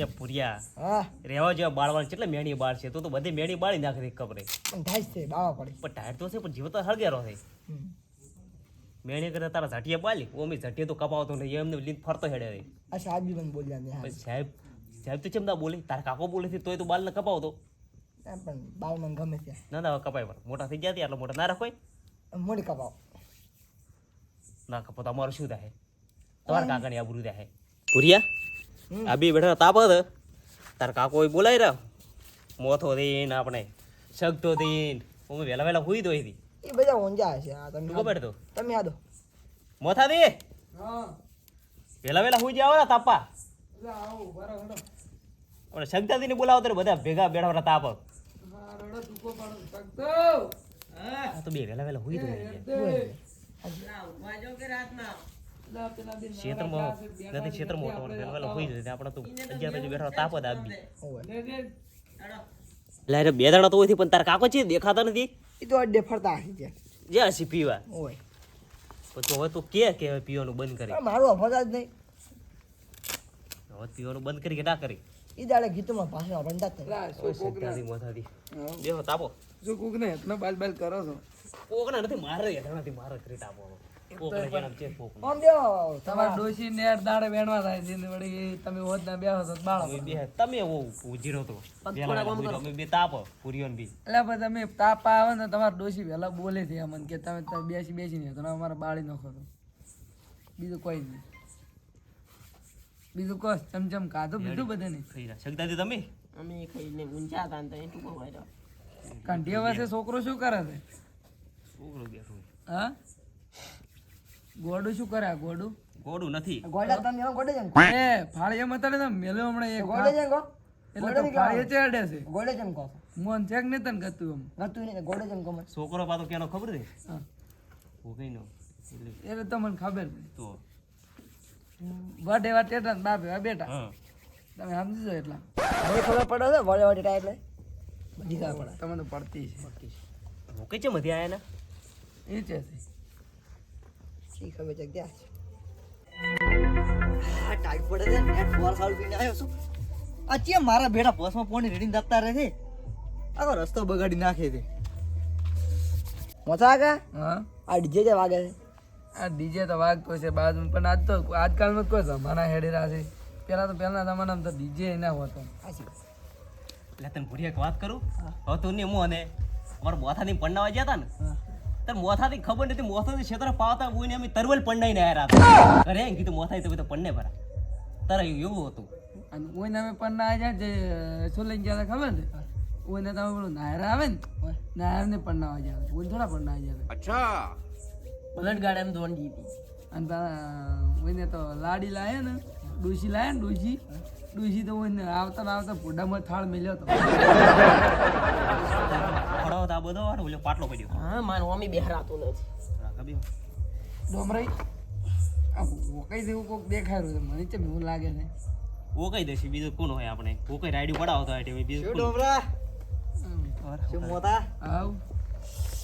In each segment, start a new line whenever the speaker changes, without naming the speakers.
એ પુરિયા.
હા.
રેવા જેવા બાળવાન કેટલા મેણી બાળ છે. તો તો બધી મેણી બાળી નાખી દે કપરે.
પણ થાય છે બાવા પડી.
પણ ટાયર તો છે પણ જીવ તો હળગેરો છે. મેણી કરતા તારા ઝાટિયા બાલી ઓમી ઝાટિયા તો કપાવતો નહીં એમને લીન ફરતો હેડે રે
આ સાહેબ બી મને બોલ્યા ને હા.
સાહેબ સાહેબ તો ચેમ ના બોલે? તારા કાકો બોલે છે તોય તો બાલ ને કપાવતો
પણ બાલ મને ગમે છે
ના ના કપાય પણ. મોટા થઈ ગયા એટલે મોટા ના રાખોય
મોડી કપાવ.
ના કપો તો અમારું શું થાય? તમારા કાકાની આબરૂ થાય. પુરિયા આ બી બેઠા તાપ હતો તારા કાકો એ બોલાય રહ્યા. મોથો દઈને આપણે સગતો દીન હું વહેલા વહેલા હુઈ દો હતી
એ બધા ઊંઝા છે હા તમે
તું ખબર તો?
તમે યાદો
મોથા દે વહેલા વહેલા હુઈ જાવ તાપા. અને સગતા દીને બોલાવો ત્યારે બધા ભેગા બેઠા તાપ આ તો બે વહેલા વહેલા હુઈ દો ક્ષેત્રમાં નથી ક્ષેત્ર મોટો વહેલા વહેલા જશે આપણે તો અગિયાર વાગે બેઠા તાપ જ આપી લે બે દાડા તો હોય પણ તારા કાકો છે દેખાતા નથી?
એ તો અડે ફરતા હશે
જે હશે પીવા? તો હવે તો કે કે પીવાનું બંધ કરી.
મારું જ નહીં.
હવે પીવાનું બંધ કરી કે ના કરી?
ઈ દાડે ગીતમાં ભાષણ
ભંડા બેહો તાપો.
જો કુક ને એટલો બાલ બાલ કરો છો?
કોકના નથી મારે નથી મારે ક્રીટ આપો.
બીજું કોઈ નહીં. બીજું કહો ચમચમ ખાધું બીજું બધે નહીં
ખાઈ તમે?
અમે ખાઈને હતા
છોકરો શું કરે છે?
છોકરો બેઠો
હા? ગોડું શું કરે ગોડું?
ગોડું નથી.
ગોડા તમે એમાં ગોડે જેમ
એ ફાળીએ મતાડે ને મેલ્યો હમણાં એક
ગોડે જેમ કહો.
એટલે તો ફાળીએ ચેડે છે.
ગોડે જેમ કો
મોન ચેક ને તન ગતું એમ.
ગતું ને ગોડે જેમ કો
છોકરો પાતો કેનો ખબર છે?
હા.
કઈ નો એટલે
તમને ખબર
તો.
વડે ને બાપ એવા બેટા? તમે સમજી જાઓ એટલા.
મને ખબર પડે છે વડે વડે ટાઈપ એટલે બધી ખબર પડે.
તમને પડતી છે.
હું કઈ ચમ હતી આયા
એ છે
શી ખબર ક્યાં છે. આ ટાઈટ પડે છે. નેટ ફોર સાલ પીને આવ્યો છું. ચેમ મારા બેટા બસમાં પોણી રેડીને જતા રહે છે. આખો રસ્તો બગાડી નાખે છે. મોટા કા
હા.
આ ડીજે જે વાગે છે.
આ ડીજે તો વાગતો છે બાજુ પણ આજ તો આજકાલમાં કોઈ જમાના હેડેરા છે. પેલા તો પહેલાના જમાનામાં તો ડીજે ના હોતો.
એટલે તને ભૂરી એક વાત કરું? હવે તું ને હું અને અમારા બોથાની પંડાવા ગયા હતા ને?
હા.
તાર મોથાથી ખબર નથી મોથાથી ક્ષેત્ર પાવતા બોઈને અમે તરવલ પંડાઈને આયા હતા. ઘરે એમ કીધું મોથાથી તો પંડે ભરા. તારે એવું હતું.
અને ઓઈને અમે પણ ના જાય જે શું લઈને ગયા ખબર છે? ઓઈને તમે પેલું નાયરા આવે ને નાયર ને પણ આવી જાય ઓઈને થોડા પણ આવી જાય
બલટ ગાડી એમ ધોન જીતી
અને તા- ઓઈને તો લાડી લાયા ને ડોશી લાયા ને ડોશી. ડોશી તો ઓઈને આવતા ને આવતા પોડામાં થાળ મેલ્યો હતો
ખડાવો તો આ બધો વાળો ઓલો પાટલો પડ્યો
હા મારું મમ્મી બેહરાતો નથી.
રાખા બે.
ડોમરાઈ આ કઈ જેવું કોક દેખાય રહ્યું છે. મને કેમ એવું લાગે છે?
ઓકાઈ કઈ દેશે બીજું કોણ હોય આપણે? ઓકાઈ કઈ રાઈડ પડાવતો હોય એટલે બીજું
શું ડોમરા? શું મોતા
આવ.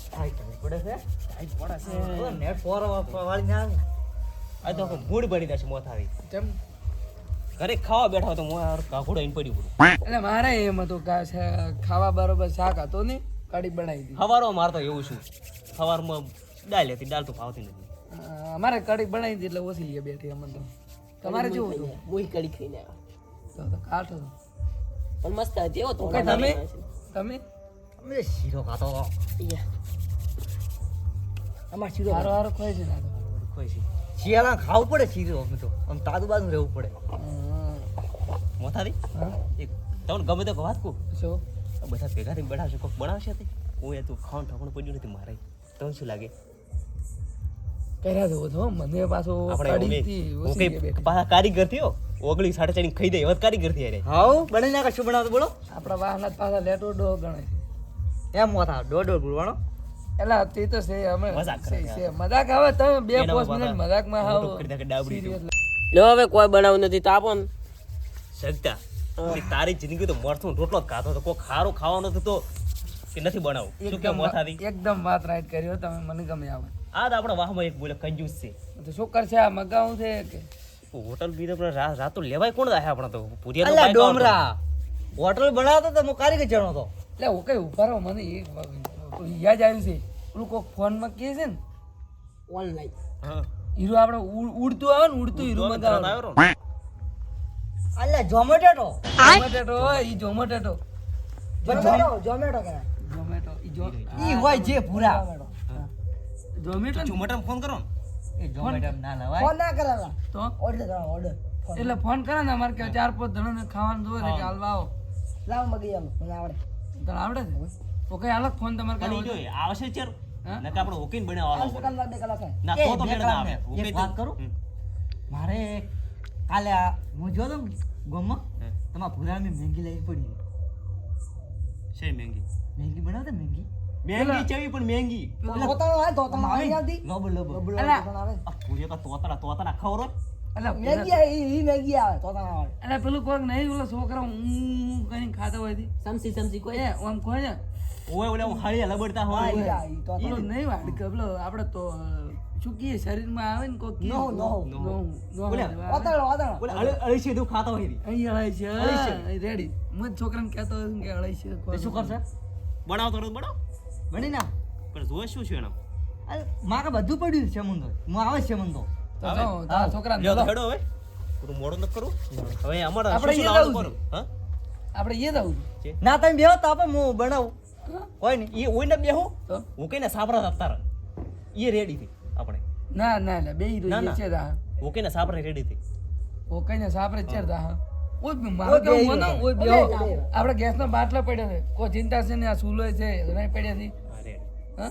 ટાઈટ પડે છે.
રાઈડ પડાશે.
ઓ, નેટ ફોર વાળી ના
આ તો આખું મૂડ બની જશે મોથાથી
ચમ
ઘરે ખાવા બેઠા તો મોં કાકુડો આઈને પડ્યું
એટલે મારે એમ હતું ખાવા બરોબર શાક હતો ને કઢી બનાવી દીધી.
સવારમાં મારતો એવું છું. સવારમાં દાળ હતી દાળ તો ભાવતી નથી.
અમારે કઢી બનાવી દીધી એટલે ઓછી લઈએ બેઠી અમને તો. તમારે જેવું હતું?
મુઈ કડી ખાઈને આવ્યો.
તો તો કાઠો
પણ મસ્ત હતી એવો તો
તમે? તમે?
અમે શીરો ખાતો અમાર શીરો
હારો હારો ખોય છે ના
ખોય છે.
શિયાળા ખાવું પડે શીરો અમે તો. આમ તાજુ બાજુ રહેવું પડે.
મોથારી?
એક તમને ગમે તો વાત કહું?
શું?
બધા ભેગા થઈને બનાવશે કોઈક બનાવશે તે? હું એ તું ખાવાનું ઠાકણું પડ્યું નથી મારે. તમને શું લાગે?
કર્યા જવું તો મને પાછો
આપણે પાછા કારીગર થયો? ઓગળી સાડા ચાર ખાઈ દે એવા કારીગર થયા રે.
હાઉ? બને નાખે શું બનાવતો બોલો?
આપણા વાહના પાછા લેટો ડો ગણે
એમ મોથા ડો ડો બોલવાનો
એટલે તે તો છે અમે
મજાક
છે-. મજાક આવે તમે બે પોસ્ટ મિનિટ મજાકમાં serious
લો હવે કોઈ બનાવ નથી તાપો ને.
સગતા. તારી જિંદગી તો મરથું રોટલો જ ખાતો તો કોઈ ખારો ખાવાનો હતો તો કે નથી બનાવું. શું કે
એકદમ એકદમ વાત રાઈટ કર્યો તમે મને ગમે આવે
આ તો આપણા વાહમાં એક બોલે કંજૂસ છે.
તો શું કરશે? આ મગાવું છે કે?
હોટલ બી તો રાતો લેવાય કોણ થાય આપણે તો? પૂરી
અલ્યા ડોમરા. હોટલ બનાવતો તો હું કારીગર જણો તો.
એટલે હું કઈ ઊભા રહો? મને એક યાદ આવ્યું છે? પેલું કોક ફોનમાં કહે છે ને?
ઓનલાઈન
હા.
હીરો આપણે ઉડતું આવે ને ઉડતું હીરો મગાવે.
અલ્યા ઝોમેટો.
ઈ
ઝોમેટો. કે
ઝોમેટો ઈ જો
ઈ હોય જે પૂરા
ઝોમેટો ને?
ફોન કરો ને.
એ ઝોમેટો ના લવાય.
ના કરાલા
તો?
ઓર્ડર કરો ઓર્ડર.
એટલે ફોન કરે ને અમારે કે ચાર પાંચ જણાને ખાવાનું જોવે છે કે હાલવા આવો
લાવ મગી આલો મને આવડે.
તને આવડે છે? ઓકે હાલો ફોન તમારે
ઈ જો આવશે ચેર
હા?
નકર આપણે ઓકીને બનાવવાનો પડે.
કલાક બે કલાક
ના તો તો મેળ ના આવે. ઓકે
એક વાત કરું? મારે કાલે હું જો તો ગમમાં
હે.
તમારા ભૂરાની મહેંગી લાવી પડી.
છે મહેંગી
મહેંગી બનાવતા મહેંગી
મહેંગી ચવી પણ મહેંગી
પોતાનો હોય તો
આવી
આવતી?
લોબો લોબો.
અલા,
પણ આવે.
આ પૂરિયા તોતરા તોતરા ખવરો
અલા,
મેગી આવે ઈ ઈ આવે તો તમે
અલા, પેલું કોઈક નહીં ઓલો છોકરા ઊં કરીને ખાતા હોયથી.
સમસી સમસી કોઈ?
આમ કોઈ ને?
ઓય ઓલે હું હળી લબડતા હોય.
ઈ
નહીં વાડ કે આપણે તો અ, શરીરમાં આવે ને કોક
નો
નો નો
બોલે,
આવે.
વાતાળો વાતાળો
ઓલે અળી અળીસી દુઃખ ખાતા હોય.
અહીં અળાઈ છે
અળાઈ છે.
રેડી હું છોકરાને કહેતો હતો કે અળાઈ છે
તે શું કરશે
બનાવો તો બનાવો
બની ના
પણ જો શું છે એનો
અરે, મારે બધું પડ્યું છે મુંદો હું આવે છે મુંદો
તો જાઓ, તારા છોકરાને
લ્યો હેડો હવે પૂરું મોડું ન કરું હવે અમારે
આપણે એ
લાવવાનું હા
આપણે એ જવું
ના તમે બેહો તો આપણે હું બનાવું? કોઈ નહીં
ઈ ઓઈને ને બેહો
તો
હું કઈને સાપરા આપતા એ રેડી થી આપણે
ના ના ના બે હીરો
ના, ના.
છે તા.
ઓકે ને સાપરે રેડી થી
ઓકે ને સાપરે છે હા. ઓય મારો
કે
મને? ઓય બે આપણે ગેસનો બાટલો પડ્યો છે. કોઈ ચિંતા છે ને આ સુલો છે રાઈ પડ્યા છે.
હા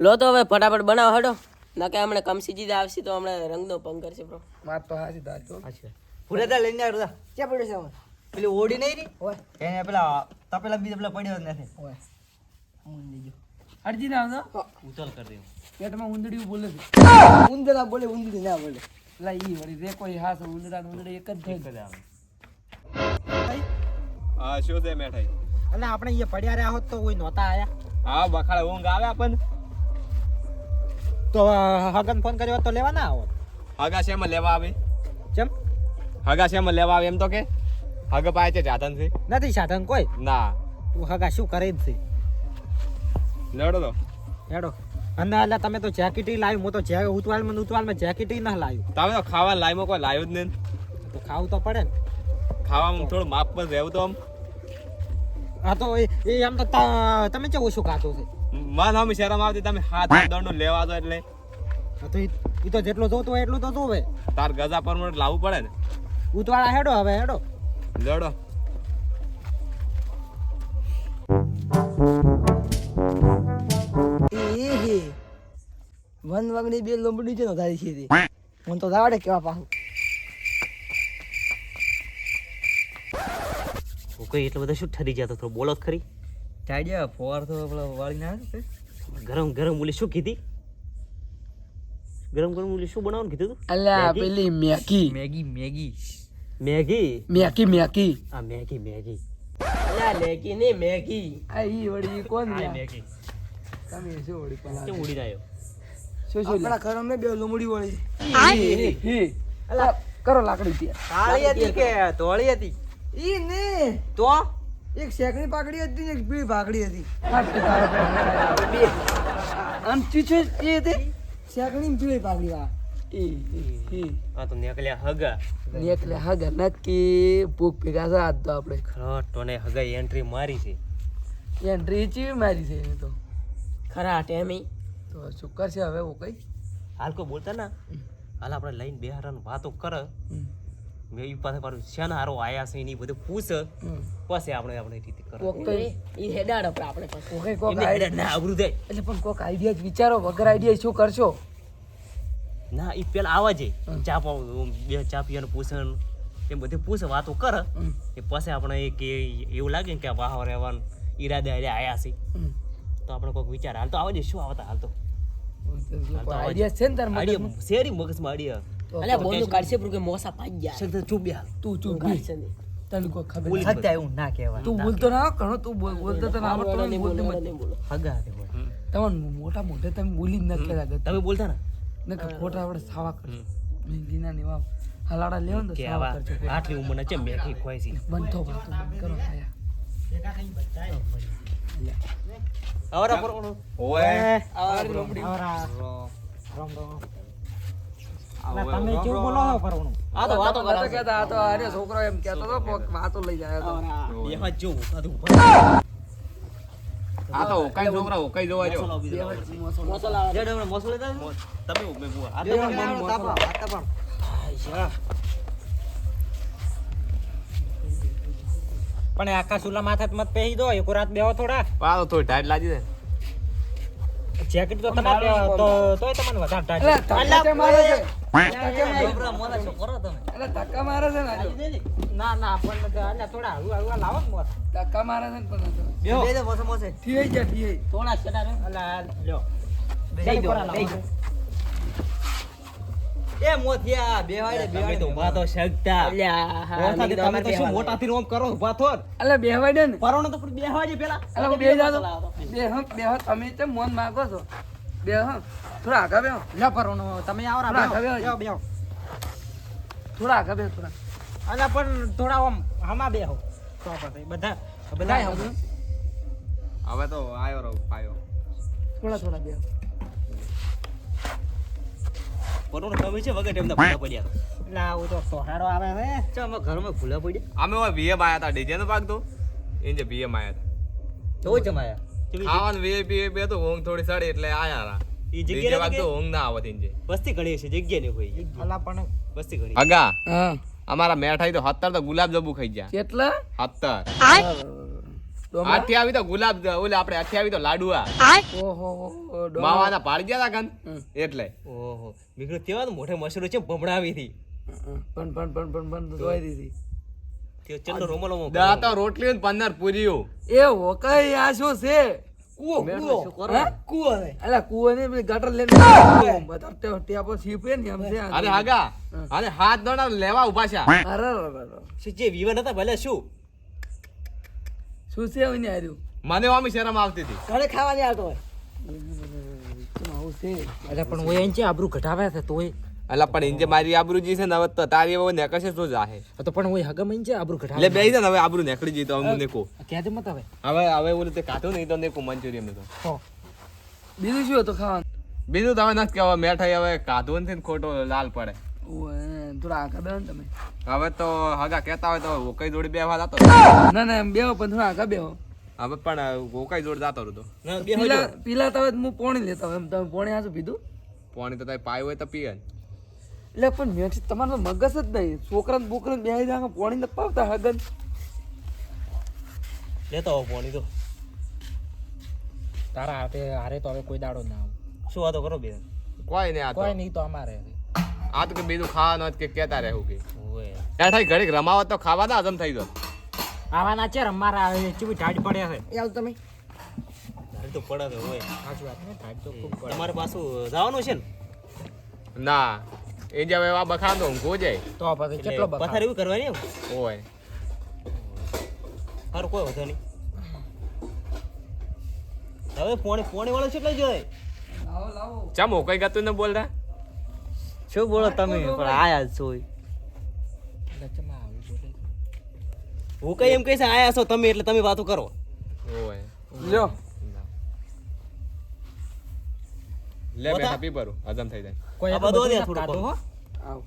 લો તો હવે ફટાફટ બનાવો હડો. ના કે હમણાં કમસીજી આવશે તો હમણાં રંગનો ભંગ કરશે બ્રો
વાત તો હાજી તો
અચ્છા પૂરેતા લઈને આવ્યો તા.
ક્યાં પડ્યો છે
પેલી ઓડી નહીં રી
હોય
એને પેલા તપેલા બીજા પેલા પડ્યો જ નથી.
ઓય. હું લેજો
અડજી ના આવતો?
ઉતલ કરી દઉં
પેટમાં ઉંદડી બોલે છે.
ઉંદરા બોલે ઉંદડી ના બોલે.
લા ઈ વળી રે કોઈ હાસ ઉંદરા ને ઉંદડી એક જ થઈ
કરે આવે.
હા શું છે મેઠાઈ?
એટલે આપણે અહીંયા પડ્યા રહ્યા હોત તો કોઈ નહોતા આયા.
હા બખાડે ઊંઘ આવે આપણને.
તો હગન ફોન કર્યો હોત તો લેવા ના આવો
હગા શેમાં લેવા આવે?
ચમ?
હગા શેમાં લેવા આવે એમ તો કે? હગ પાય છે સાધનથી
નથી સાધન કોઈ?
ના.
તું હગા શું કરે જ છે?
લડો તો
હેડો અને એટલે તમે તો જેકેટ લાવ્યું. હું તો જે ઉતવાલમાં ને ઉતવાલમાં જેકેટ ના લાવ્યું.
તમે તો ખાવા લાવ્યો કોઈ લાવ્યું જ નહીં
તો ખાવું તો પડે ને.
ખાવામાં થોડું માપ પર રહેવું તો આમ.
હા તો એ આમ તો તમે કેવું ઓછું ખાતો છે?
મન હમ શરમ આવતી તમે હાથ દંડો લેવા દો એટલે.
તો એ તો જેટલો જોતો હોય એટલું તો જોવે.
તાર ગજા પર લાવવું પડે ને.
ઉતવાળા હેડો હવે હેડો.
લડો
વન વાગણી બે લોમડી છે ને તારી છે તે. મને તો આવડે કેવા પાછું.
હું કઈ એટલે બધા શું ઠરી જતો? થોડો બોલો ખરી.
ચાડ્યા ફોર તો પેલો વાળી ના
ગરમ ગરમ ઓલી શું કીધી? ગરમ ગરમ ઓલી શું બનાવવાનું કીધું તું?
અલ્યા
મેગી?
પેલી મેગી.
Maggi Maggi.
મેગી?
મેકી મેગી.
આ મેગી મેગી.
અલ્યા લેકી ને મેગી.
આ ઈ વળી કોણ
મેગી.
તમે શું વળી પેલા
કેમ ઉડી
લ્યા?
આપણા ઘરમાં બે લોમડી વળી
હી, હી, હી. અલા, કરો લાકડી ત્યાં.
કાળી હતી કે ધોળી હતી?
ઈ ને.
તો?
એક શેકણી પાકડી હતી ને એક પીળી પાકડી હતી.
આમ ચીચું એ હતી
શેકણી ને પીળી પાકડી
ઈ.
આ તો નેકલ્યા હગા.
ને હગા. નક્કી ભૂખ ભેગા છે આજ તો આપણે.
ખરટ ને હગા એન્ટ્રી મારી છે.
એન્ટ્રી ચી મારી છે તો?
ખરા ટેમી.
તો શું કરશે હવે હું કઈ?
હાલ કોઈ બોલતા ના? હાલ આપણે લઈને બેહારાનું વાતો કરે. મેં ઈ પાસે પાછું શેન હારો આયા છે એની બધું પૂછ. પછી આપણે આપણે રીતે કરો.
કોક તો
ઈ હેડાડ આપણે આપણે
કોકે કોક આઈડિયા
ના આવરું દે
એટલે પણ કોક આઈડિયા જ વિચારો વગર આઈડિયા શું કરશો?
ના એ પેલા આવા
હમ.
ચા બે ચા પીવાનું પૂછન એ બધી પૂછ વાતો કર. એ પછી આપણે એક એવું લાગે ને કે વાહ રહેવાનું ઈરાદે આયા છે. તો આપણે કોઈક વિચાર. હાલ તો આવે છે શું આવતા? હાલ તો
આઈડિયા છે ને તાર મગજમાં?
શેરી મગજમાં આઈડિયા
અલ્યા બોલનું કાઢશે પણ કે મોસા પાઈ ગયા
છે ચૂપ બે
તું ચૂપ બી. તને કોઈ ખબર
બોલી.
સત્ય એવું ના કહેવાય
તું બોલતો ના ઘણો તું બોલ બોલતો તને આવડતો
બોલો નહીં
બોલતો
બોલો
મત.
બોલો
હગા હોય
તમને મોટા મોઢે તમે બોલી જ નથી કહેતા
તમે બોલતા ને
ને કે ખોટા આપણે સાવા
હમ.
મહેંદીના ને એવા હલાડા લેવો ને સાવ કરજો.
આટલી ઉંમરના ચેમ મેઠી ખોય છે
બંધ બંધ કરો ખાયા
આવરા પરવણો
ઓય
તમે કેવું બોલો છો પરવણું
આ તો વાતો
નતો કહેતા, આ તો છોકરો એમ કહેતો હતો વાતો લઈ જાય તો
જ આ તો ઉપર.
આ તો ઓકાઈ છોકરા ઓકાઈ જોવા જો
જેડ હમણાં મોસો લેતા તમે ઉભે બુઆ. આ તો
તાપા, તાપા.
પણ આખા સુલા માથે મત પહેરી દો એક રાત બેહો થોડા
આ થોડી ટાઈટ લાગી દે
જેકેટ તો તમારે તો તોય તમને વધારે ટાઈટ
અલ્લા ધક્કા મારે છે
છોકરા મોલા છો, કરો તમે.
અલ્લા ધક્કા મારે છે ને
ના ના આપણને તો અલ્યા થોડા હળવા હળવા લાવો ને મોત
ધક્કા મારે છે ને પણ આજો.
બે દે મોસે મોસે.
થીઈ જા, થીઈ.
થોડા છેડા રે.
અલા લ્યો
દઈ દો, દો.
એ મોથિયા, બે વાળે, બે
તમે
વાળે.
તો ઊભા તો શકતા. મોટાથી તમે તો શું મોટાથી રોમ કરો ઊભા થો.
એટલે બેહવાય ને.
પરોણો તો બેહવા પેલા.
એટલે બે જાતો બે હ બે હ તમે તે મોન માગો છો? બે હ થોડા આગા બેહો.
લ્યા પરવણો તમે આવરા
થોડા
બેહો.
બેહો. થોડા આગા બેહો થોડા.
અલા પણ થોડા આમ હમા બેહો. તો બધા
બધા
હવે તો આયો રહો પાયો.
થોડા થોડા બેહો.
પરોણ
થોડી સડી એટલે આયા હતા. ના આવત ઇંજે
વસ્તી ઘડી છે જગ્યા
ને
અમારા મેઠાઈ તો 70 તો ગુલાબ જબુ ખાઈ ગયા.
કેટલા?
70
હાથી
આવી તો ગુલાબ ઓલે આપણે હાથી આવી તો લાડુઆ.
ઓહો
માવાના પાડી ગયા તા ગંધ એટલે.
ઓહો. મીકડો તેવા મોઢે મશરૂ છે ભમણાવી હતી.
પણ પણ પણ પણ પણ ધોઈ દીધી.
દાતા રોટલી ને પંદર પૂરીઓ.
એ હોકાઈ આ શું છે?
કુવો કુવો. કુવો
અલા કુવો ને ગટર લઈને ત્યાં સીપે ને એમ છે
અરે આગા. અરે હાથ દોડા લેવા ઊભા છે.
અરે
જે વિવાન હતા ભલે શું?
શું છે ને હાર્યું?
મને આમ શરમ આવતી હતી.
ઘરે ખાવાની આવતો હોય.
કેમ આવું છે
અલા પણ ઓય એંચે આબરૂ ઘટાવ્યા છે તોય.
એટલે પણ ઇંજે મારી આબરૂજી છે ને હવે તો તારી હવે નેકશે શું જાહે.
તો પણ ઓય હગમ એંચે આબરૂ
એટલે
ઘટાવે
બેહી જા હવે આબરૂ નેકડી જઈ તો હું નેકો
ક્યાં મત હવે
હવે હવે ઓલે તે કાઢું નહીં તો નેકો મંચુરિયન તો
બીજું શું હતું ખાવાનું?
બીજું તો હવે નથી કહેવા મેઠાઈ હવે કાઢું નથી ને ખોટો લાલ પડે.
ઓવે, થોડા આગા બેહો ને તમે.
હવે તો હગા કહેતા હોય તો કઈ જોડે બે વાર જતો
ના ના એમ બેહો પણ થોડા આગા બેહો.
હવે પણ કઈ જોડે જતો રહ્યો
પીલા પીલા તો હું પોણી લેતા હોય એમ તમે પોણી હાજુ પીધું?
પોણી તો તારી પાય હોય તો પીએ
એટલે પણ મેં તમારો મગજ જ નહીં. છોકરા ને બોકરા બે જાય પોણી નથી પાવતા હગન.
લેતો આવો પોણી તો.
તારા હાથે હારે તો હવે કોઈ દાડો ના આવું.
શું વાતો કરો બે
કોઈ નહીં આ
કોઈ નહીં તો અમારે.
આ તો કે બીજું ખાવાનું જ કે કહેતા રહેવું કે.
ત્યાં
થાય ઘડીક રમાવત તો ખાવા ના હજમ થઈ ગયો
ખાવાના છે અમારા ચીવી ઢાડ પડ્યા છે. યાર તમે.
તો પડે તો હોય
સાચી વાત ને ઢાડ તો ખૂબ પડે.
તમારે પાછું જવાનું છે ને?
ના એ જ હવે આ બખાડો ઊંઘો જાય.
તો પછી કેટલો બફાર
એવું કરવાની એમ?
ઓય.
સારું કોઈ વધો નહીં. હવે પોણી પોણી વાળો છે કઈ જોઈએ
લાવો લાવો
ચમ કઈ ગતું ને બોલતા
શું બોલો તમે? પણ આયા છો
હું કઈ એમ કહીશ આયા છો તમે એટલે તમે વાતો કરો.
ઓય.
લ્યો.
લે બેઠા પી પરું હજમ થઈ જાય.
કોઈ
આ બધો
ના
થોડું
હો.
આવ.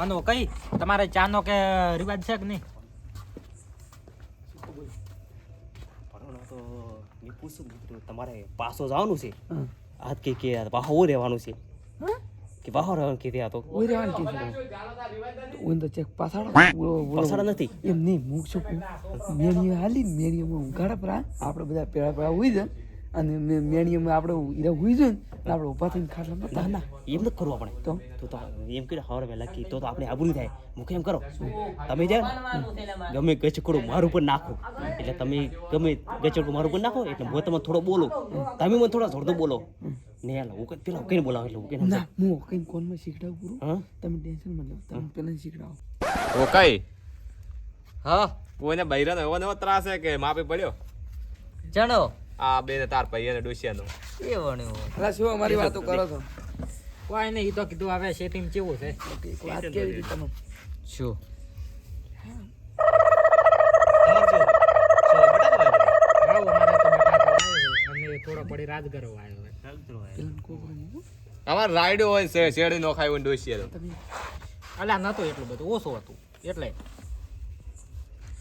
આનો કઈ? તમારે ચાનો કે રિવાજ છે કે નહીં
પણ તો મેં પૂછ્યું કીધું, તમારે પાછો જવાનું છે? આજ કે કે પાછો હું રહેવાનું છે. કે પાછો રહેવાનું કીધી આ તો?
ઓય રહેવાનું કીધું ઓન તો ચેક બોલો
પાછળ નથી.
એમ નહીં મૂક છું મેણીએ હાલી હું ગાડા પર. આપણે બધા પેલા પેલા ઉઈ જાય અને મે- મેણીએમાં આપણે હીરા હુઈ જાય ને આપણે ઊભા થઈને ખાટલા
ના ના. એમ ન કરવું આપણે.
તો?
તો તો એમ કર્યું હવારે વહેલા કી તો તો આપણે નહીં થાય. મુકે એમ કરો? તમે જાઓ. ગમે ગચકડું મારું ઉપર નાખો. એટલે તમે ગમે ગચકડું મારું ઉપર નાખો એટલે હું તમે થોડો બોલો. તમે મને થોડા જોરદો બોલો. ને હાલો હું કઈ પેલા કઈને બોલાવો એટલે હું કઈને
ના હું કઈ કોનમાં શીખડાવું પૂરું?
હા?
તમે ટેન્શન મત લો તમે પેલા શીખડાવો.
ઓ કઈ?
હા
કોઈને બૈરાનો એવો નવો ત્રાસ છે કે માપે પડ્યો?
જાણો
આ બે ને તાર ભાઈ અને ડોસિયાનો
એ ને
અલા શું અમારી વાતો કરો છો?
કોઈ નહીં ઈ તો કીધું આવે સેટિંગ કેવું છે?
વાત કેવી તમને
શું? અમારે
ચાલતું હોય.
છે શેરડી નો ખાય હોય ડોસીએ તો
અલા નતું એટલું બધું ઓછું હતું. એટલે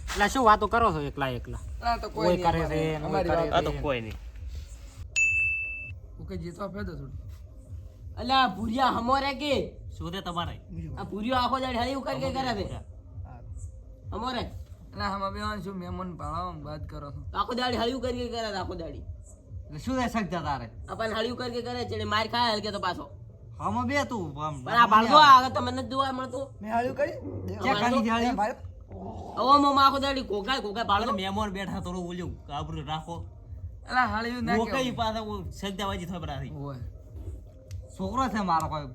એટલે શું વાતો કરો છો એકલા એકલા?
આ તો કોઈ
કોઈ કરે છે ને કોઈ
અમારી
કરે
વાત
આ તો કોઈ નહીં.
ઓકે જીતો આપે દો થોડું.
અલ્યા ભૂરિયા હમો રે કે?
શું છે તમારે?
આ ભૂરિયો આખો દાડી હળી ઉકર કે કરે છે? હમો રે
એટલે આમાં બે શું મહેમાન ભાળાવો વાત કરો છો?
આખો દાડી હળી ઉકર કે કરે છે આખો દાડી?
એટલે શું થાય શકતા તારે?
આપણને હળી ઉકર કે કરે છે માર ખાય હલકે તો પાછો.
હમ બે તું આમ
પણ આ બાળકો આગળ તમને નથી જોવા મળતું.
મેં હાલ્યું કરી
ક્યાં ખાલી જાળી?
હવે મોમાં આખો દાડી ઘોઘાય ઘોઘાય ભાળો
મહેમાન બેઠા તો ઓલું કાબરું રાખો.
એટલે હાળ્યું ના
મોકઈ
કેવું
પાછા સજદાબાજી થાય બરાબર.
હોય
છોકરો છે મારો કોઈ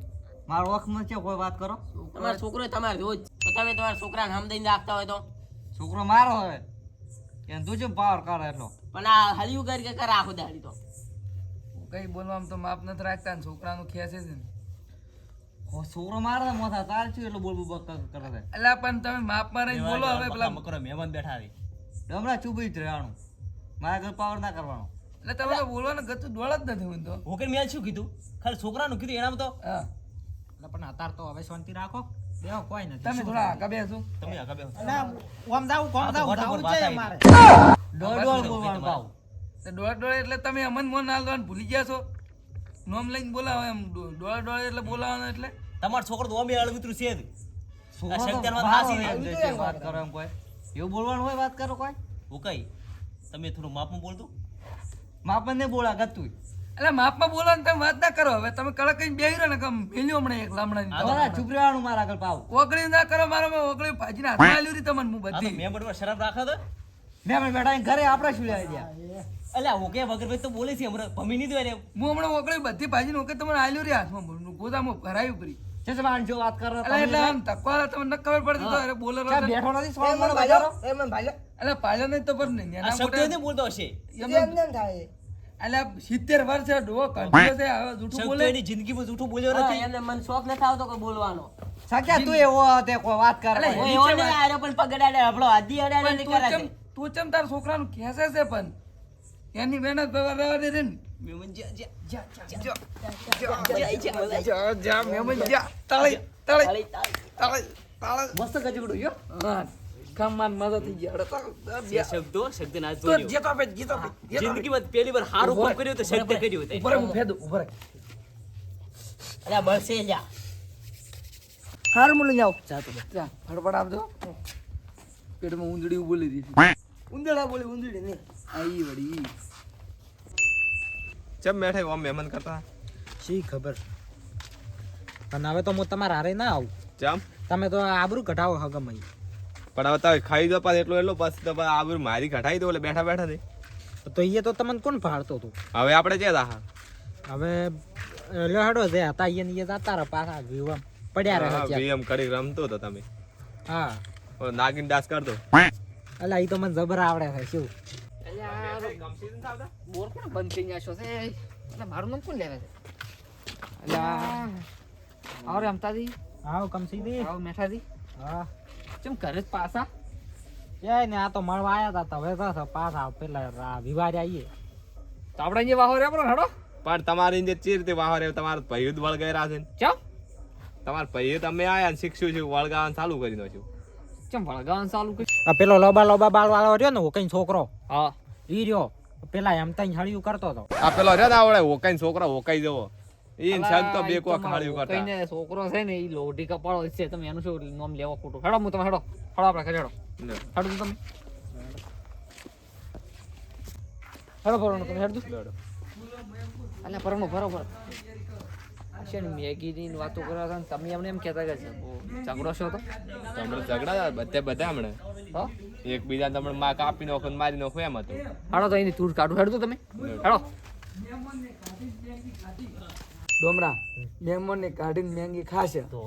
મારો વખમાં છે કોઈ વાત કરો.
તમારો છોકરો તમારે રોજ તો તમે તમારા છોકરાને દઈને રાખતા હોય તો.
છોકરો મારો હવે. કે તું જે પાવર કરે એટલો?
પણ આ હળી કરી કે કરે આખો દાડી તો.
કઈ બોલવામાં તો માપ નથી રાખતા ને છોકરાનું ખેંચે છે ને.
છોકરો મારે મોથા તાર છું એટલું બોલ બોલ કરે છે.
એટલે પણ તમે માપમાં રહી બોલો હવે પેલા
મકરો મહેમાન બેઠા છે.
ડમરા ચૂપી જ રહેવાનું. મારા ઘર પાવર ના કરવાનો.
એટલે તમે તો બોલવાનું ગતું ડોળ જ નથી હું તો
મેં શું કીધું? ખાલી છોકરાનું કીધું એનામાં તો.
હા.
એટલે પણ અત્યારે તો હવે શાંતિ રાખો. બેહો કોઈ નથી.
તમે થોડા આગળ બેસો
તમે આગળ.
ઓમ કોમ છે મારે
બોલવાનું
ડોળ ડોળ એટલે તમે અમન મોન ના લેવાનું ભૂલી ગયા છો? નોમ લઈને બોલાવે એમ. ડોળ ડોળ એટલે બોલાવાનું એટલે.
તમારો છોકરો તો અમે અળવિતરું છે જ. વાત
કરો એમ કોઈ. એવું બોલવાનું હોય વાત કરો કોઈ?
હોકઈ તમે થોડું માપમાં બોલતું
માપમાં ને બોલા ગતું
એટલે માપમાં બોલો ને તમે વાત ના કરો. હવે તમે કડક કઈ બેહી રહ્યો ને કમ મેલ્યો હમણાં એક
તમારા ચૂપ રહેવાનું મારા આગળ પાવ.
ઓગળી ના કરો મારો મેં ઓગળી ભાજીને હાથમાં આલ્યું તમને હું બધી.
મેં બરોબર શરમ રાખો તો.
મેં બેઠા ઘરે આપણે શું લેવા ગયા?
અલ્યા ઓકે વગર ભાઈ તો બોલે છે હમણાં ભમી નહીં દો
હું હમણાં ઓગળી બધી ભાજી ઓકે તમને આલ્યું રે હાથમાં ગોદામાં ભરાયું પરી
છે માણ જો વાત કરો
એટલે એટલે આમ તકવા તમને ન ખબર પડતી તો અરે બોલર
બેઠો નથી સોળ
મને ભાલ્યો એ મને ભાલ્યો
અલે પાછળ નહીં તો પર નહીં
આ શબ્દ નહીં બોલતો હશે.
એમ એમ થાય.
એટલે સિત્તેર વર્ષ છે ડોહો કંઠ્યો છે હવે જૂઠું બોલે.
એની જિંદગીમાં જૂઠું બોલ્યો નથી.
એને મને શોખ નથી આવતો કોઈ બોલવાનો.
સાક્યા તું એવો તે કોઈ વાત કરે.
અલે,
એવો નહીં આર્યો પણ પગડાડે આપણો આદી અડાડે કરે
તું ચમ તાર છોકરાનું કહેશે છે પણ? એની મહેનત પગાર રહેવા દે છે ને
મહેમાન જા, જા.
જા જા જા તાળી તાળી
તાળી, તાળી.
તાળી તાળી
મસ્ત ગજગડું યો
હા કામમાં મજા થઈ ગયા અરે તો
જે શબ્દો શબ્દ ના
તો
જોયો
જીતો આપે જીતો આપે જીતો આપે.
જિંદગીમાં પહેલી વાર હારું કામ કર્યું તો શબ્દ કર્યું તે.
ઊભો હું ફેદું, ઊભો રહે.
અલ્યા બળશે
હારું મુલી જાવ
જા, ફટફટ આપજો પેટમાં ઊંધડી બોલી દીધી
ઉંદરડા બોલી ઉંદરડી નહીં
આઈ વળી.
ચમ બેઠે ઓમ મહેમાન કરતા?
શી ખબર? પણ હવે તો હું તમારા હારે ના આવું.
ચમ?
તમે તો આબરૂ કઢાવો હગમ
પણ હવે તમે ખાઈ દો પાછું એટલું એટલું પછી તો આબરૂ મારી કઢાઈ દો એટલે બેઠા બેઠા ને
તો એ તો તમને કોણ ફાળતો હતો?
હવે આપણે જે હા
હવે લહડો જે હતા એ ને જતા રહે પાછા વિવમ પડ્યા રહે.
વીએમ કરી રમતો તો તમે.
હા.
નાગિન દાસ કરતો દો.
એટલે એ તો મને જબર આવડે છે શું?
બોર કોણ બંધ થઈ ગયા છે? એટલે મારું નામ કોણ લેવા છે? એટલે આવ રમતાજી
આવો કમસી દે.
આવો મેઠાજી.
હા.
ચમ કરે જ પાછા?
એ ને આ તો મળવા આયા હતા હવે તો પાછા પેલા વિવારે આવીએ
તો આપણે અહીંયા વાહો રે આપણો હેડો.
પણ તમારી જે ચીર તે વાહર તમારા ભાઈઓ જ વળગાયરા છે ને.
ચમ?
તમારા ભાઈએ તમે આયા શીખશું છે વળગાવાનું ચાલુ કરી નાખ્યું.
ચમ વળગાવાનું ચાલુ કરી
પેલો લોબા લોબા બાળ વાળો રહ્યો ને હું કઈ છોકરો?
હા.
ઈ રહ્યો. પેલા એમ તઈ હળિયું કરતો હતો
આ પેલો રે ને આવડે ઓકાઈ છોકરા ઓકાઈ જવો. ઈ સંગ તો બે કોક હળિયું કરતા.
કઈને છોકરો છે ને ઈ લોઢી કપાળો છે. તમે એનું શું નામ લેવા ખોટું? હેડો હું તમે હેડો. હેડો આપણે ઘરે હેડો. હેડો તમે. હેડો ભરવાનું તમે હેડો. અલ્યા ભરવાનું બરોબર છે ને મેગીની વાતો કરવા હતા તમે અમને એમ કહેતા કે ઝઘડો છો તો
હમણાં ઝઘડા બધે બધા હમણાં.
હો?
એકબીજા તમને માં કાપી નાખો ને મારી નાખો એમ હતું.
હાડો તો એની તૂર કાઢું. હેડતો તમે. હાડો.
ડોમરા મહેમાનને કાઢીને મેંગી ખાશે.
તો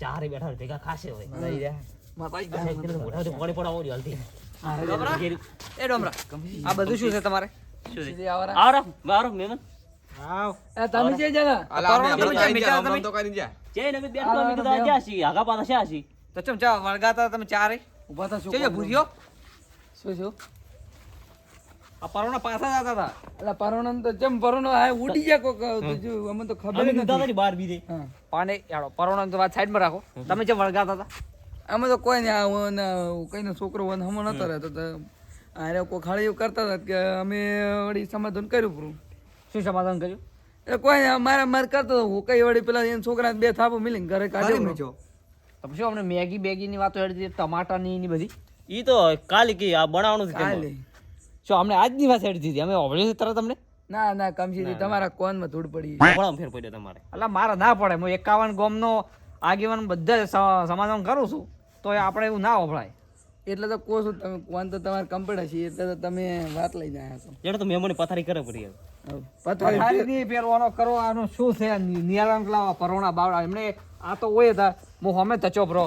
ચારે બેઠા ભેગા ખાશે હોય
નહીં
રે પાણી પડાવો ને
એ ડોમરા આ બધું શું છે તમારે?
શું છે?
આવારા?
આવો
તમે જે જણા
તમે
તો તો
અમે આ આગા પાછા શા છીએ
તો ચમ ચા વળગાતા તમે ચારે.
ઊભા થા શું
ભૂર્યો?
શું શું?
આ પરોણા પાછા જતા હતા.
એટલે પરોણો તો ચમ પરોણો આ ઉડી જાય કોક તો અમને તો ખબર નથી.
તારી બાર બીજે.
પાને યાડો પરોણા તો વાત સાઈડમાં રાખો. તમે જે વળગાતા હતા?
અમે તો કોઈ નહીં કઈ છોકરો વન હમો નતો રહેતો તો અરે કોઈ ખાલી એવું કરતા હતા કે અમે વળી સમાધાન કર્યું પૂરું.
શું સમાધાન કર્યું?
એ કોઈ મારા માર કરતો હતો હું કઈ વળી પેલા એના છોકરા બે થાપો મિલીને ઘરે કાઢ્યો
તમે શું અમને મેગી બેગી ની વાતો હેડી દીધી ટમાટા ની ની બધી?
ઈ તો કાલી કે આ બનાવવાનું છે
કાલી.
શું અમને આજની વાત હેડી દીધી અમે ઓભળી છે તરત તમને?
ના ના કમસીથી તમારા કોનમાં ધૂળ પડી
પણ ફેર પડ્યો તમારે?
એટલે મારે ના પડે. હું એકાવન ગોમનો આગેવાન બધા સ- સમાધાન કરું છું તો એ આપણે એવું ના ઓભળાય.
એટલે તો કહું છું તમે કોણ તો તમારે કમ્પ્લીટ હશે એટલે તો તમે વાત લઈને આવ્યા છો.
એટલે તો મેમોની પથારી કરે પડી
પથારી
નહીં પહેરવાનો કરો આનો શું છે? નિયારણ લાવા પરોણા બાવડા. એમણે આ તો હોય હતા હું હમે તચો બ્રો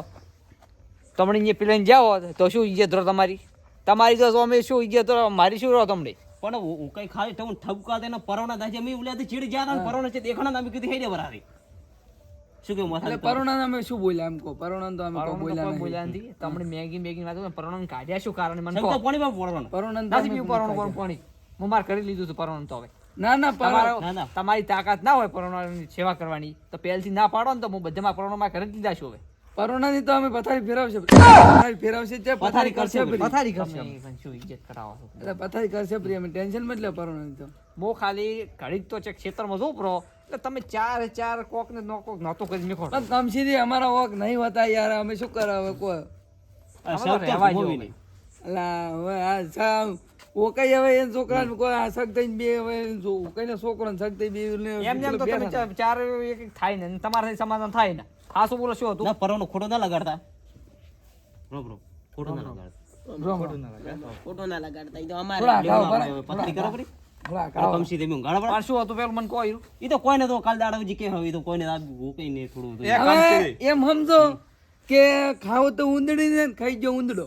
તમને અહીંયા પેલા જાઓ તો શું ઇજ્જત રહો તમારી? તમારી તો અમે શું ઇજ્જત રહો? મારી શું રહો તમને?
પણ કઈ ખાલી તમને ઠપકા દેને પરોણા દાજે અમે ઉલ્યા ચીડી જ્યાં ને પરોણા છે દેખાણા અમે કીધી હેડે વરારી શું કેવું
એટલે પરોણા અમે શું બોલ્યા? એમ કહો પરોણા તો અમે કોઈ બોલ્યા નહીં.
બોલ્યા નથી. તમને મેગી મેગી વાત પરોણા કાઢ્યા શું કારણ? મને
શંકા
કહો.
પાણીમાં પડવાનું
પરોણા
નથી પીવું પરોણું કોણ પાણી. હું માર કરી લીધું હતું પરોણું તો હવે.
ના ના પરોણા
ના,
તમારો
ના.
તમારી તાકાત ના હોય પરોણાની સેવા કરવાની. તો પહેલથી ના પાડો ને તો હું બધામાં પરોણામાં કરી દીધા છું હવે.
પરોણાની તો અમે પથારી ફેરવશે. પથારી ફેરવશે તે પથારી કરશે
પથારી કરશે શું ઇજ્જત કરાવો
એટલે પથારી કરશે ફરી અમે ટેન્શન મત લે પરોણાની તો.
બહુ ખાલી ઘડીક તો છે ક્ષેત્રમાં જવું પ્રો એટલે તમે ચાર ચાર કોક ને નો કોક નહોતો કરી મેખો
પણ સીધી અમારા વોક નહીં હોતા યાર અમે શું કરાવે કોઈ? ઓકાઈ હવે એને છોકરાને કોઈ આ સગ બે હવે ઓકાઈને છોકરાને સગ થઈ બે ને
એમ એમ તો તમે ચાર- એક એક થાય ને તમારાથી સમાધાન થાય ને. શું બોલો શું હતું?
ના ખોટો ના લગાડતા. ખોટો ના
ખોટો ના તો અમારે
કરો. કમસી તેમ ગાળા
પણ શું હતું પેલું? મને કહો ઈરું.
તો કોઈને તો કાલ દાડા કે હવે તો કોઈને આ ને થોડું
એમ સમજો કે ખાવ તો ઊંદડી ને ખાઈ ગયો ઊંદડો.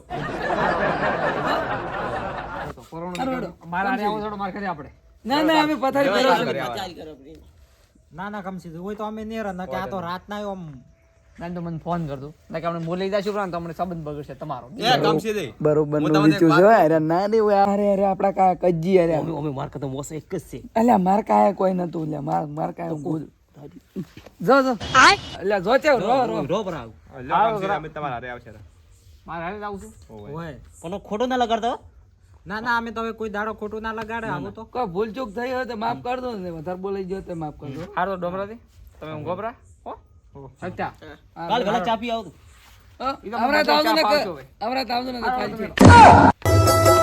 મારા હારે આવો થોડો માર કરી આપણે.
ના ના અમે પથારી.
ના ના કમસી હોય તો અમે નેરા ના કે આ તો રાત ના આમ.
ના તો મને ફોન કરતો દો આપણે બોલી જશું પણ તમને સંબંધ બગડશે તમારો.
એ કમસી દે.
બરોબર
હું તમને એક
અરે ના રે અરે અરે આપડા કા કજી અરે.
અમે અમે માર કરતા મોસે એક જ છે.
અલ્યા માર કાય કોઈ નતું લ્યા માર માર કાય બોલ જો જો. અલ્યા જો છે રો રો
રો પર આવ
લો, કમસી અમે તમારા હારે આવશે
મારે જ આવું છું?
હોય
પણ ખોટો ના લગાડતો?
ના ના અમે તો હવે કોઈ દાડો ખોટું ના લગાડે આવું તો.
કોઈ ભૂલ ચૂક થઈ હોય તો માફ કર દો ને વધારે બોલાઈ ગયો તો માફ કર દો.
હારો ડોમરાથી. તમે હો અચ્છા.
કાલ ગલા ચા પી આવ તું.
તો
હમણાં તો
મજા
ને
ચા
કે-
પાવશો હવે.
હમણાં તો આવજો ને તો ખાલી છે